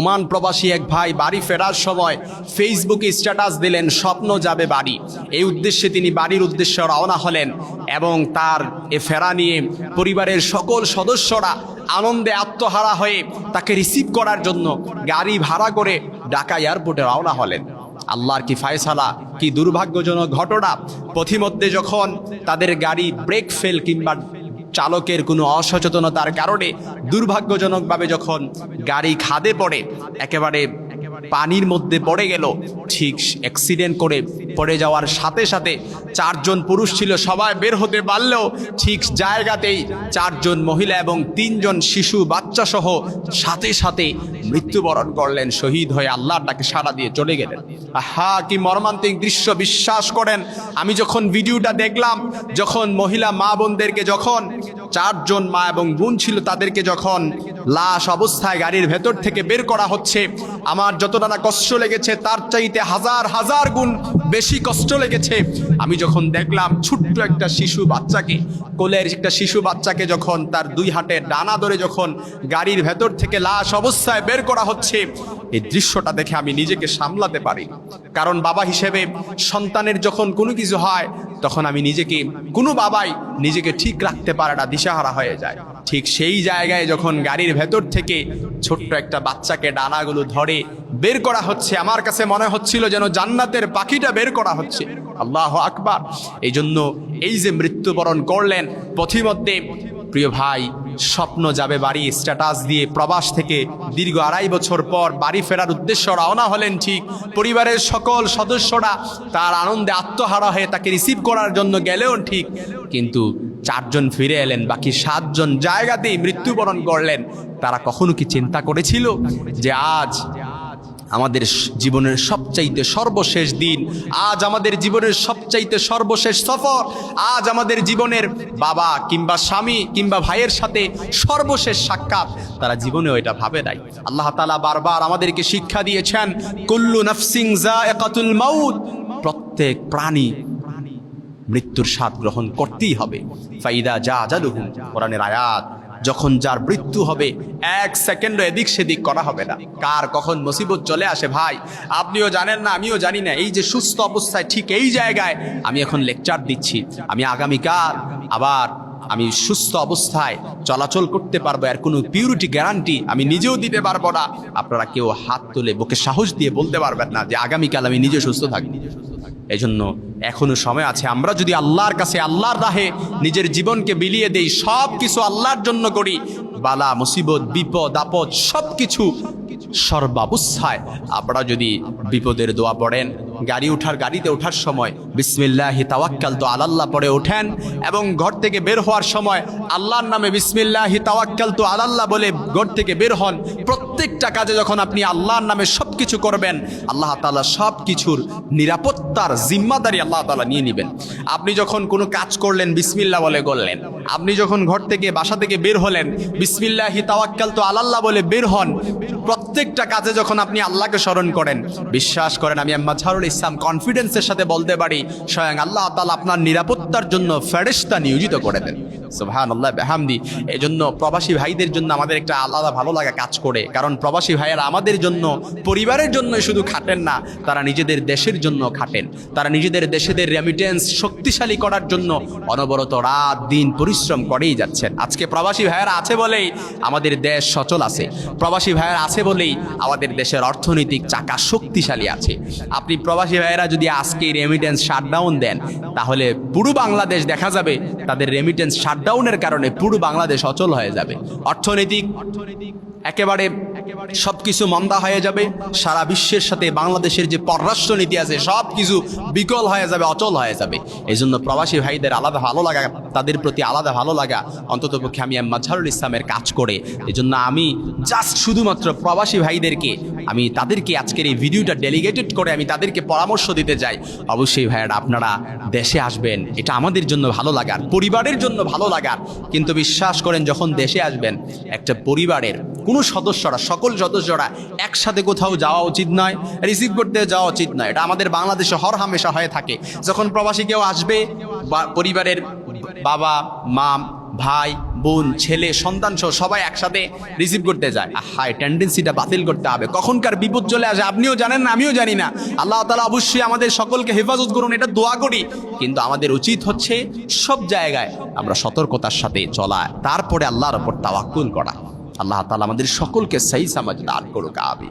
Oman প্রবাসী এক ভাই বাড়ি ফেরার সময় ফেসবুকে স্ট্যাটাস দিলেন, স্বপ্ন যাবে বাড়ি। এই উদ্দেশ্যে তিনি বাড়ির উদ্দেশ্যে রওনা হলেন এবং তার এ ফেরা নিয়ে পরিবারের সকল সদস্যরা আনন্দে আত্মহারা হয়ে তাকে রিসিভ করার জন্য গাড়ি ভাড়া করে ঢাকা এয়ারপোর্টে রওনা হলেন। আল্লাহর কি ফায়সালা, কি দুর্ভাগ্যজনক ঘটনা? পথিমধ্যে যখন তাদের গাড়ি ব্রেক ফেল কিংবা চালকের কোনো অসচেতনতার কারণে দুর্ভাগ্যজনকভাবে যখন গাড়ি খাদে পড়ে, একেবারে পানির মধ্যে পড়ে গেল, ঠিক অ্যাক্সিডেন্ট করে পড়ে যাওয়ার সাথে সাথে চারজন পুরুষ ছিল, সবাই বের হতে পারলেও ঠিক জায়গাতেই চারজন মহিলা এবং তিনজন শিশু বাচ্চা সহ সাথে সাথে মৃত্যুবরণ করলেন, শহীদ হয়ে আল্লাহর ডাকে সাড়া দিয়ে চলে গেলেন। আহা, কি মর্মান্তিক দৃশ্য, বিশ্বাস করেন। আমি যখন ভিডিওটা দেখলাম, যখন মহিলা মা বোনদেরকে যখন, চারজন মা এবং বোন ছিল তাদেরকে যখন লাশ অবস্থায় গাড়ির ভেতর থেকে বের করা হচ্ছে, আমার যতটা কষ্ট লেগেছে, তার চাইতে হাজার হাজার গুণ বেশি কষ্ট লেগেছে। আমি যখন দেখলাম ছোট্ট একটা শিশু বাচ্চাকে, কোলের একটা শিশু বাচ্চাকে যখন তার দুই হাতে ডানা ধরে যখন গাড়ির ভেতর থেকে লাশ অবস্থায় বের করা হচ্ছে, এই দৃশ্যটা দেখে আমি নিজেকে সামলাতে পারি। কারণ বাবা হিসেবে সন্তানের যখন কোনো কিছু হয়, তখন আমি নিজেকে, কোনো বাবাই নিজেকে ঠিক রাখতে পারে না দিশাহারা হয়ে যায়। ঠিক সেই জায়গায় যখন গাড়ির ভেতর থেকে ছোট্ট একটা বাচ্চাকে ডানাগুলো ধরে বের করা হচ্ছে। আমার কাছে মনে হচ্ছিল যেন জান্নাতের পাখিটা বের করা হচ্ছে। আল্লাহ আকবার। এই জন্য এই যে মৃত্যুবরণ করলেন, পথিমধ্যে প্রিয় ভাই, স্বপ্ন যাবে বাড়ি স্ট্যাটাস দিয়ে প্রবাস থেকে দীর্ঘ আড়াই বছর পর বাড়ি ফেরার উদ্দেশ্য রওনা হলেন ঠিক। পরিবারের সকল সদস্যরা তার আনন্দে আত্মহারা হয়ে তাকে রিসিভ করার জন্য গেলেও ঠিক। কিন্তু চারজন ফিরে এলেন, বাকি সাতজন জায়গাতেই মৃত্যুবরণ করলেন। তারা কখনো কি চিন্তা করেছিল যে আজ আমাদের জীবনের সবচাইতে সর্বশেষ দিন। আজ আমাদের জীবনের সবচাইতে সর্বশেষ সফর। আজ আমাদের জীবনের বাবা কিংবা স্বামী কিংবা ভাইয়ের সাথে সর্বশেষ সাক্ষাৎ। তারা জীবনেও এটা ভাবে নাই। আল্লাহ তালা বারবার আমাদেরকে শিক্ষা দিয়েছেন, কুল্লু নফসিং জায়কাতুল মাউত। প্রত্যেক প্রাণী মৃত্যুর স্বাদ গ্রহণ করতেই হবে। ফাইদা যা জালুহু কোরআনের আয়াত। যখন যার মৃত্যু হবে, এক সেকেন্ড এদিক সেদিক করা হবে না। কার কখন মুসিবত চলে আসে ভাই? আপনিও জানেন না, আমিও জানি না। এই যে সুস্থ অবস্থায় ঠিক এই জায়গায় আমি এখন লেকচার দিচ্ছি। আমি আগামীকাল আবার আমি সুস্থ অবস্থায় চলাচল করতে পারব আর কোনো পিউরিটি গ্যারান্টি আমি নিজেও দিতে পারব না। আপনারা কেউ হাত তুলে, বুকে সাহস দিয়ে বলতে পারবেন না যে আগামীকাল আমি নিজে সুস্থ থাকি এই এজন্য এখনও সময় আছে। আমরা যদি আল্লাহর কাছে আল্লাহর রাহে নিজের জীবনকে বিলিয়ে দেই সব কিছু আল্লাহর জন্য করি, বালা, মুসিবত, বিপদ, আপদ সব কিছু সর্বাবস্থায়। আপনারা যদি বিপদের দোয়া পড়েন, গাড়ি ওঠার, গাড়িতে ওঠার সময়, বিসমিল্লাহি তাওয়াক্কাল তো আলাল্লাহ পড়ে ওঠেন এবং ঘর থেকে বের হওয়ার সময় আল্লাহর নামে বিসমিল্লাহি তাওয়াক্কাল তো আলাল্লাহ বলে ঘর থেকে বের হন প্রত্যেকটা কাজে যখন আপনি আল্লাহর নামে সব কিছু করবেন, আল্লাহ তালা সব কিছুর নিরাপত্তার জিম্মাদারি আল্লাহ তালা নিয়ে নেবেন। আপনি যখন কোনো কাজ করলেন, বিসমিল্লাহ বলে করলেন আপনি যখন ঘর থেকে, বাসা থেকে বের হলেন, বিসমিল্লাহি তাওয়াক্কাল তো আল্লাহ বলে বের হন। প্রত্যেকটা কাজে যখন আপনি আল্লাহকে স্মরণ করেন, বিশ্বাস করেন, আমি আম্মা মাঝারুল ইসলাম কনফিডেন্সের সাথে বলতে পারি, স্বয়ং আল্লাহ তালা আপনার নিরাপত্তার জন্য ফেরেশতা নিয়োজিত করে দেন। বেহামদি। এই জন্য প্রবাসী ভাইদের জন্য আমাদের একটা আলাদা ভালো লাগা কাজ করে। কারণ প্রবাসী ভাইয়েরা আমাদের জন্য, পরিবারের জন্য শুধু খাটেন না, তারা নিজেদের দেশের জন্য খাটেন। তারা নিজেদের দেশেদের রেমিটেন্স শক্তিশালী করার জন্য অনবরত রাত দিন পরিশ্রম করেই যাচ্ছেন। আজকে প্রবাসী ভাইয়েরা আছে বলেই আমাদের দেশ সচল আছে। প্রবাসী ভাইয়েরা আছে বলেই আমাদের দেশের অর্থনৈতিক চাকা শক্তিশালী আছে। আপনি প্রবাসী ভাইয়েরা যদি আজকে রেমিটেন্স শাটডাউন দেন, তাহলে পুরো বাংলাদেশ দেখা যাবে তাদের রেমিটেন্স শাটডাউনের কারণে পুরো বাংলাদেশ অচল হয়ে যাবে। অর্থনৈতিক একেবারে সবকিছু মন্দা হয়ে যাবে। সারা বিশ্বের সাথে বাংলাদেশের যে পররাষ্ট্র নীতি আছে সব কিছু বিকল হয়ে যাবে, অচল হয়ে যাবে। এই জন্য প্রবাসী ভাইদের আলাদা ভালো লাগা, তাদের প্রতি আলাদা ভালো লাগা অন্তত পক্ষে আমি মাঝারুল ইসলামের কাজ করে। এই জন্য আমি জাস্ট শুধুমাত্র প্রবাসী ভাইদেরকে, আমি তাদেরকে আজকের এই ভিডিওটা ডেলিগেটেড করে আমি তাদেরকে পরামর্শ দিতে চাই। অবশ্যই ভাইয়েরা, আপনারা দেশে আসবেন, এটা আমাদের জন্য ভালো লাগার পরিবারের জন্য ভালো লাগার কিন্তু বিশ্বাস করেন, যখন দেশে আসবেন, একটা পরিবারের কোনো সদস্যরা, সকল সদস্যরা একসাথে কোথাও যাওয়া উচিত নয় রিসিভ করতে যাওয়া উচিত নয়। এটা আমাদের বাংলাদেশে হর হামেশা হয়ে থাকে। যখন প্রবাসী কেউ আসবে, বা পরিবারের বাবা, মা ভাই, বোন, ছেলে, সন্তান সহ সবাই একসাথে রিসিভ করতে যায়। হাই টেন্ডেন্সিটা বাতিল করতে হবে। কখনকার বিপদ চলে আসে, আপনিও জানেন না, আমিও জানি না। আল্লাহ তালা অবশ্যই আমাদের সকলকে হেফাজত করুন, এটা দোয়া করি। কিন্তু আমাদের উচিত হচ্ছে সব জায়গায় আমরা সতর্কতার সাথে চলা, তারপরে আল্লাহর ওপর তাওয়াক্কুল করা। আল্লাহ তালা আমাদের সকলকে সেই সমাজ দান করুক আবি